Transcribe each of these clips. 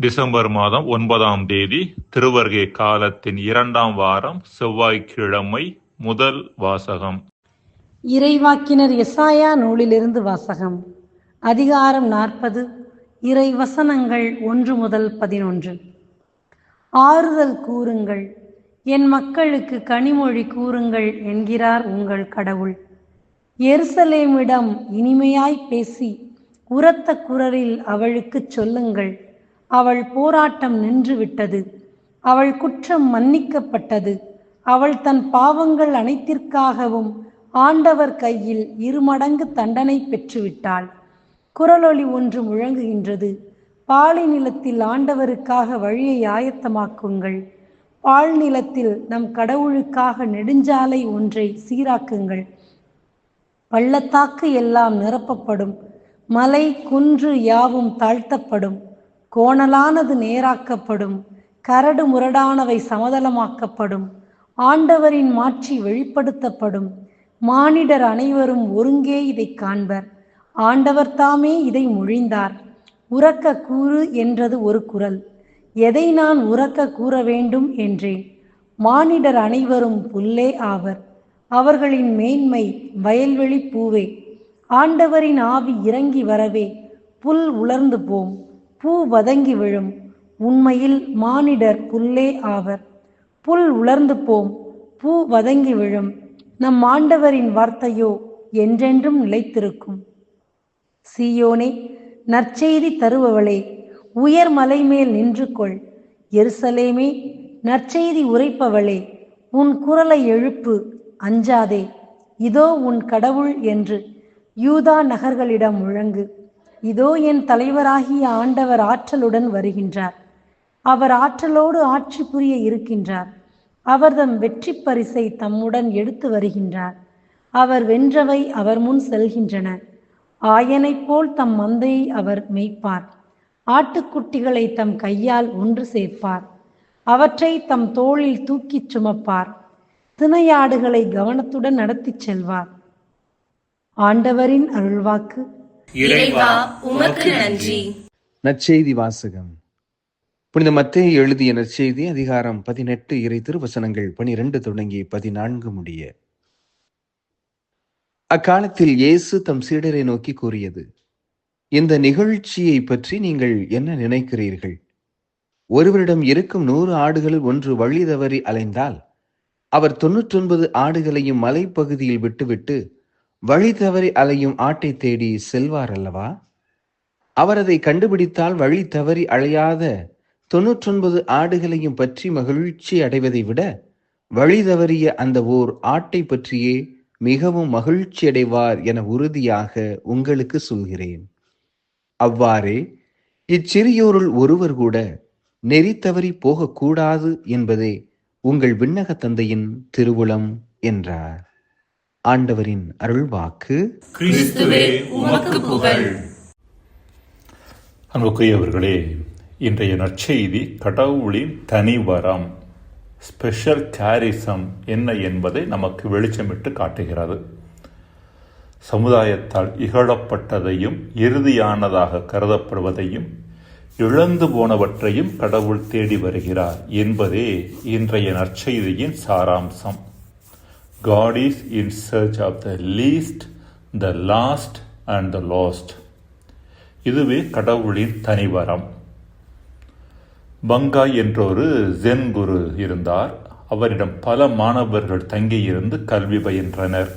December மாதம் ஒன்பதாம் தேதி திருவருகை காலத்தின் இரண்டாம் வாரம் செவ்வாய்க்கிழமை முதல் வாசகம். இறைவாக்கினர் எசாயா நூலிலிருந்து வாசகம். அதிகாரம் நாற்பது இறை வசனங்கள் ஒன்று முதல் பதினொன்று. ஆறுதல் கூறுங்கள் என் மக்களுக்கு கனிமொழி கூறுங்கள் என்கிறார் உங்கள் கடவுள். எருசலேமிடம் இனிமையாய் பேசி உரத்த குரலில் அவளுக்குச் சொல்லுங்கள் அவள் போராட்டம் நின்றுவிட்டது. அவள் குற்றம் மன்னிக்கப்பட்டது. அவள் தன் பாவங்கள் அனைத்திற்காகவும் ஆண்டவர் கையில் இருமடங்கு தண்டனை பெற்றுவிட்டாள். குரலொலி ஒன்று முழங்குகின்றது. பாலை நிலத்தில் ஆண்டவருக்காக வழியை ஆயத்தமாக்குங்கள். பால் நிலத்தில் நம் கடவுளுக்காக நெடுஞ்சாலை ஒன்றை சீராக்குங்கள். பள்ளத்தாக்கு எல்லாம் நிரப்பப்படும். மலை குன்று யாவும் தாழ்த்தப்படும். கோணலானது நேராக்கப்படும் கரடு முரடானவை சமதளமாக்கப்படும் ஆண்டவரின் மாட்சி வெளிப்படுத்தப்படும் மானிடர் அனைவரும் ஒருங்கே இதைக் காண்பர். ஆண்டவர் தாமே இதை மொழிந்தார். உறக்க கூறு என்றது ஒரு குரல். எதை நான் உறக்க கூற வேண்டும் என்றேன்? மானிடர் அனைவரும் புல்லே ஆவர். அவர்களின் மேன்மை வயல்வெளி பூவே. ஆண்டவரின் ஆவி இறங்கி வரவே. புல் உலர்ந்து போம். பூ வதங்கி விழும். உண்மையில் மானிடர் புல்லே ஆவர். புல் உலர்ந்து போம். பூ வதங்கி விழும். நம் ஆண்டவரின் வார்த்தையோ என்றென்றும் நிலைத்திருக்கும். சீயோனே நற்செய்தி தருபவளே உயர் மலை மேல் நின்று கொள் எருசலேமே நற்செய்தி உரைப்பவளே உன் குரலை எழுப்பு அஞ்சாதே. இதோ உன் கடவுள் என்று யூதா நகர்களிடம் முழங்கு. இதோ என் தலைவராகிய ஆண்டவர் ஆற்றலுடன் வருகின்றார். அவர் ஆற்றலோடு ஆட்சி புரிய இருக்கின்றார். அவர் தம் வெற்றி பரிசை தம்முடன் எடுத்து வருகின்றார். அவர் வென்றவை அவர் முன் செல்கின்றன. ஆயனைப் போல் தம் மந்தையை அவர் மெய்ப்பார். ஆட்டுக்குட்டிகளை தம் கையால் ஒன்று சேர்ப்பார். அவற்றை தம் தோளில் தூக்கிச் சுமப்பார். திணையாடுகளை கவனத்துடன் நடத்திச் செல்வார். ஆண்டவரின் அருள்வாக்கு. இறைவா உமக்கு நன்றி. நற்செய்தி வாசகம். புனித மத்தேயு எழுதிய நற்செய்தி அதிகாரம் பதினெட்டு இறை திருவசனங்கள் பனிரெண்டு தொடங்கி பதினான்கு முடிய. அக்காலத்தில் இயேசு தம் சீடரை நோக்கி கூறியது இந்த நிகழ்ச்சியை பற்றி நீங்கள் என்ன நினைக்கிறீர்கள்? ஒருவரிடம் இருக்கும் நூறு ஆடுகளில் ஒன்று வழி தவறி அலைந்தால் அவர் தொன்னூற்றொன்பது ஆடுகளையும் மலைப்பகுதியில் விட்டுவிட்டு வழி தவறி அலையும் ஆட்டை தேடி செல்வார் அல்லவா? அவர் அதை கண்டுபிடித்தால் வழி தவறி அழையாத தொன்னூற்றொன்பது ஆடுகளையும் பற்றி மகிழ்ச்சி அடைவதை விட வழி தவறிய அந்த ஓர் ஆட்டை பற்றியே மிகவும் மகிழ்ச்சி அடைவார் என உறுதியாக உங்களுக்கு சொல்கிறேன். அவ்வாறே இச்சிறியோருள் ஒருவர் கூட நெறி தவறி போகக்கூடாது என்பதே உங்கள் விண்ணக தந்தையின் திருவுளம் என்றார். ஆண்டவரின் அருள்வாக்கு. கிறிஸ்துவே உமக்கு புகழ். அன்புக்குரியவர்களே இன்றைய நற்செய்தி கடவுளின் தனிவரம் ஸ்பெஷல் கேரிசம் என்ன என்பதை நமக்கு வெளிச்சமிட்டு காட்டுகிறது. சமுதாயத்தால் இகழப்பட்டதையும் இறுதியானதாக கருதப்படுவதையும் இழந்து போனவற்றையும் கடவுள் தேடி வருகிறார் என்பதே இன்றைய நற்செய்தியின் சாராம்சம். God is in search of the least, the last and the lost. இதுவே கடவுளின் தனிவரம். பங்காய் என்றொரு ஜென் குரு இருந்தார். அவரிடம் பல மாணவர்கள் தங்கியிருந்து கல்வி பயின்றனர்.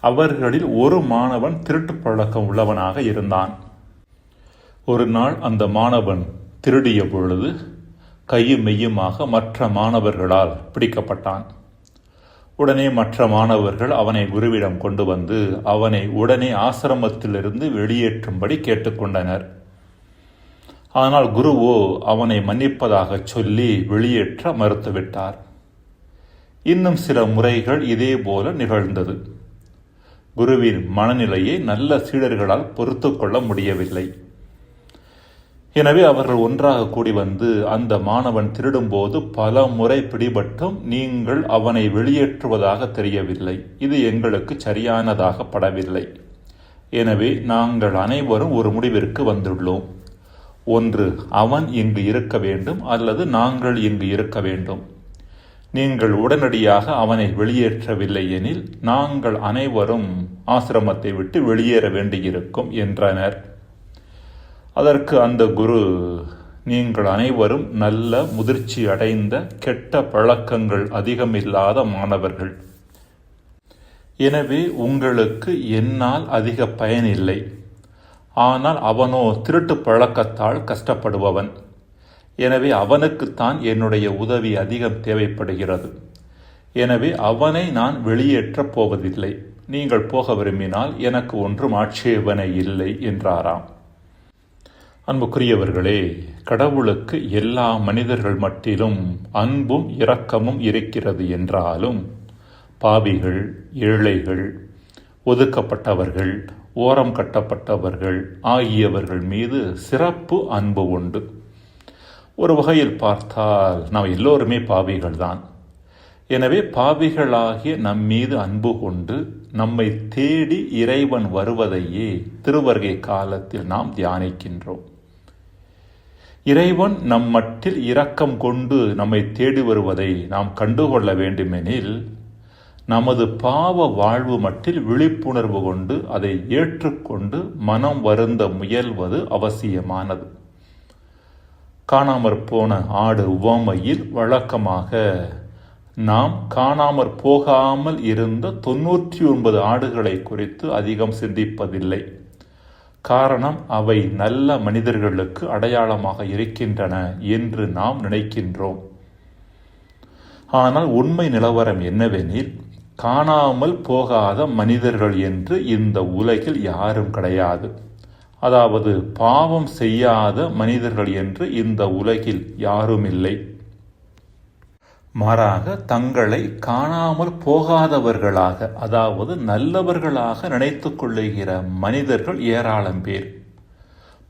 அவர்களில் ஒரு மாணவன் திருட்டு பழக்கம் உள்ளவனாக இருந்தான். ஒரு நாள் அந்த மாணவன் திருடிய பொழுது கையும் மெய்யுமாக மற்ற மாணவர்களால் பிடிக்கப்பட்டான். உடனே மற்ற மாணவர்கள் அவனை குருவிடம் கொண்டு வந்து அவனை உடனே ஆசிரமத்திலிருந்து வெளியேற்றும்படி கேட்டுக்கொண்டனர். ஆனால் குருவோ அவனை மன்னிப்பதாக சொல்லி வெளியேற்ற மறுத்துவிட்டார். இன்னும் சில முறைகள் இதே போல நிகழ்ந்தது. குருவின் மனநிலையை நல்ல சீடர்களால் பொறுத்து கொள்ள முடியவில்லை. எனவே அவர்கள் ஒன்றாக கூடி வந்து அந்த மாணவன் திருடும்போது பல முறை பிடிபட்டும் நீங்கள் அவனை வெளியேற்றுவதாக தெரியவில்லை. இது எங்களுக்கு சரியானதாக படவில்லை. எனவே நாங்கள் அனைவரும் ஒரு முடிவிற்கு வந்துள்ளோம். ஒன்று அவன் இங்கு இருக்க வேண்டும் அல்லது நாங்கள் இங்கு இருக்க வேண்டும். நீங்கள் உடனடியாக அவனை வெளியேற்றவில்லை எனில் நாங்கள் அனைவரும் ஆசிரமத்தை விட்டு வெளியேற வேண்டியிருக்கும் என்றனர். அதற்கு அந்த குரு நீங்கள் அனைவரும் நல்ல முதிர்ச்சி அடைந்த கெட்ட பழக்கங்கள் அதிகமில்லாத மாணவர்கள். எனவே உங்களுக்கு என்னால் அதிக பயனில்லை ஆனால் அவனோ திருட்டு பழக்கத்தால் கஷ்டப்படுபவன். எனவே அவனுக்குத்தான் என்னுடைய உதவி அதிகம் தேவைப்படுகிறது. எனவே அவனை நான் வெளியேற்றப் போவதில்லை. நீங்கள் போக விரும்பினால் எனக்கு ஒன்றும் ஆட்சேபனை இல்லை என்றாராம். அன்புக்குரியவர்களே கடவுளுக்கு எல்லா மனிதர்கள் மட்டிலும் அன்பும் இரக்கமும் இருக்கிறது என்றாலும் பாவிகள் ஏழைகள் ஒதுக்கப்பட்டவர்கள் ஓரம் கட்டப்பட்டவர்கள் ஆகியவர்கள் மீது சிறப்பு அன்பு உண்டு. ஒரு வகையில் பார்த்தால் நாம் எல்லோருமே பாவிகள்தான் எனவே பாவிகளாகிய நம் மீது அன்பு கொண்டு நம்மை தேடி இறைவன் வருவதையே திருவருகை காலத்தில் நாம் தியானிக்கின்றோம். இறைவன் நம் மட்டில் இரக்கம் கொண்டு நம்மை தேடி வருவதை நாம் கண்டுகொள்ள வேண்டுமெனில் நமது பாவ வாழ்வு மட்டில் விழிப்புணர்வு கொண்டு அதை ஏற்றுக்கொண்டு மனம் வருந்த முயல்வது அவசியமானது. காணாமற் போன ஆடு உவமையில் வழக்கமாக நாம் காணாமற் போகாமல் இருந்த தொன்னூற்றி ஒன்பது ஆடுகளை குறித்து அதிகம் சிந்திப்பதில்லை. காரணம் அவை நல்ல மனிதர்களுக்கு அடையாளமாக இருக்கின்றன என்று நாம் நினைக்கின்றோம். ஆனால் உண்மை நிலவரம் என்னவெனில் காணாமல் போகாத மனிதர்கள் என்று இந்த உலகில் யாரும் கிடையாது. அதாவது பாவம் செய்யாத மனிதர்கள் என்று இந்த உலகில் யாரும் இல்லை. மாறாக தங்களை காணாமல் போகாதவர்களாக அதாவது நல்லவர்களாக நினைத்து கொள்ளுகிற மனிதர்கள் ஏராளம் பேர்.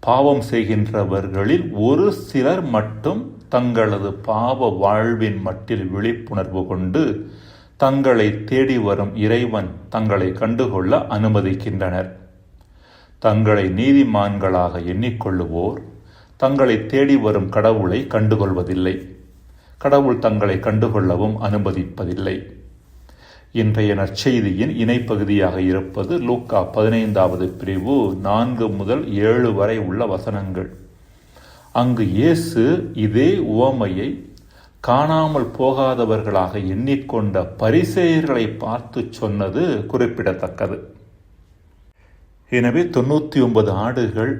பாவம் செய்கின்றவர்களில் ஒரு சிலர் மட்டும் தங்களது பாவ வாழ்வின் மட்டில் விழிப்புணர்வு கொண்டு தங்களை தேடி வரும் இறைவன் தங்களை கண்டுகொள்ள அனுமதிக்கின்றனர். தங்களை நீதிமான்களாக எண்ணிக்கொள்ளுவோர் தங்களை தேடி வரும் கடவுளை கண்டுகொள்வதில்லை. கடவுள் தங்களை கண்டுகொள்ளவும் அனுமதிப்பதில்லை. இன்றைய நற்செய்தியின் இணைப்பகுதியாக இருப்பது லூக்கா பதினைந்தாவது பிரிவு நான்கு முதல் ஏழு வரை உள்ள வசனங்கள். அங்கு இயேசு இதே உவமையை காணாமல் போகாதவர்களாக எண்ணிக்கொண்ட பரிசெயர்களை பார்த்து சொன்னது குறிப்பிடத்தக்கது. எனவே தொண்ணூற்றி ஒன்பது ஆடுகள்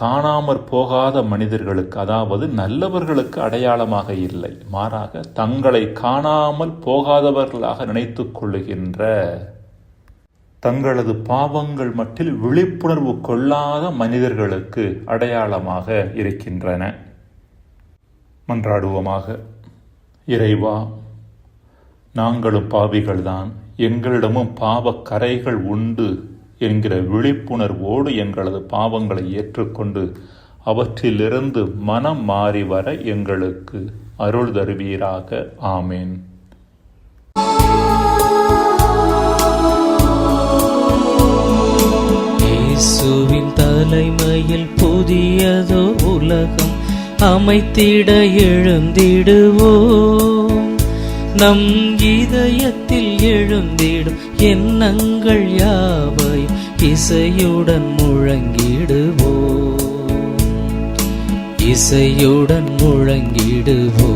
காணாமற் போகாத மனிதர்களுக்கு அதாவது நல்லவர்களுக்கு அடையாளமாக இல்லை. மாறாக தங்களை காணாமல் போகாதவர்களாக நினைத்து கொள்ளுகின்ற தங்களது பாவங்கள் மட்டில் விழிப்புணர்வு கொள்ளாத மனிதர்களுக்கு அடையாளமாக இருக்கின்றன. மன்றாடுவோமாக. இறைவா நாங்களும் பாவிகள்தான். எங்களிடமும் பாவக்கரைகள் கரைகள் உண்டு. என்கிற விழிப்புணர்வோடு எங்களது பாவங்களை ஏற்றுக்கொண்டு அவற்றிலிருந்து மனம் மாறி வர எங்களுக்கு அருள் தருவீராக. ஆமேன். இயேசுவின் தலைமையில் புதியதோ உலகம் அமைத்திட எழுந்திடுவோ நம் இதயத்தில் எழுந்திடும் எண்ணங்கள் யாவை இசையுடன் முழங்கிடுவோ இசையுடன் முழங்கிடுவோ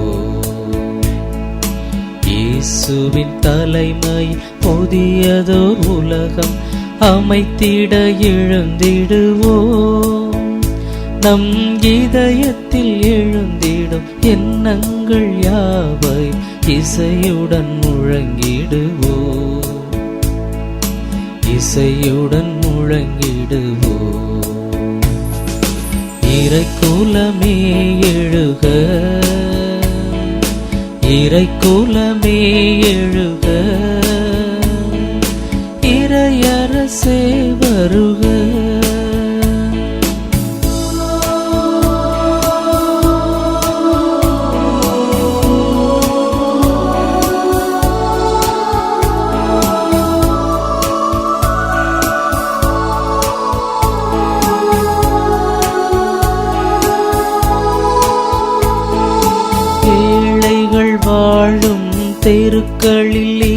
இயேசுவின் தலைமை புதியதோர் உலகம் அமைத்திட எழுந்திடுவோ நம் இதயத்தில் எழுந்திடும் எண்ணங்கள் யாவை இசையுடன் முழங்கிடுவோ இசையுடன் முழங்கிடுவோ இறைக்குலமே எழுக. இறைக்குலமே எழுக. இறையரசே வருக.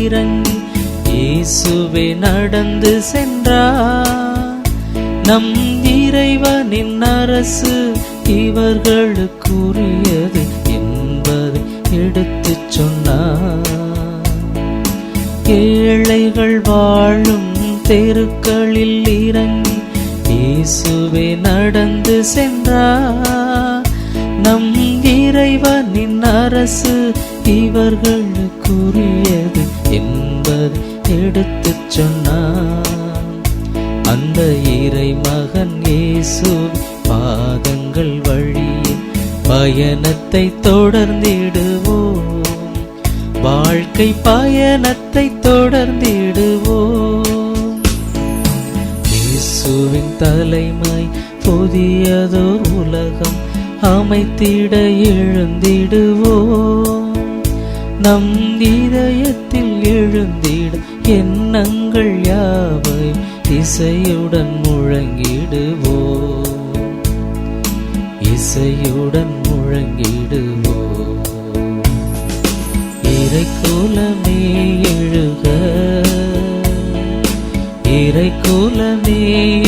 இறங்கி இயேசுவே நடந்து சென்றார். நம் இறைவனின் அரசு இவர்களுக்குரியது என்பதை எடுத்துச் சொன்னார். ஏழைகள் வாழும் தெருக்களில் இறங்கி இயேசுவே நடந்து சென்றார். நம் இறைவனின் அரசு இவர்களுக்குரியது என்பதை எடுத்துச் சொன்னான். அந்த இறை மகன் இயேசு பாதங்கள் வழி பயணத்தை தொடர்ந்திடுவோம். வாழ்க்கை பயணத்தை தொடர்ந்திடுவோம். இயேசுவின் தலைமை புதியதோர் உலகம் அமைத்திட எழுந்திடுவோம். நம் இதயத்தில் எழுந்திட எண்ணங்கள் யாவை? இசையுடன் முழங்கிடுவோ? இசையுடன் முழங்கிடுவோ? இறைக்குலமே எழுக. இறைக்குலமே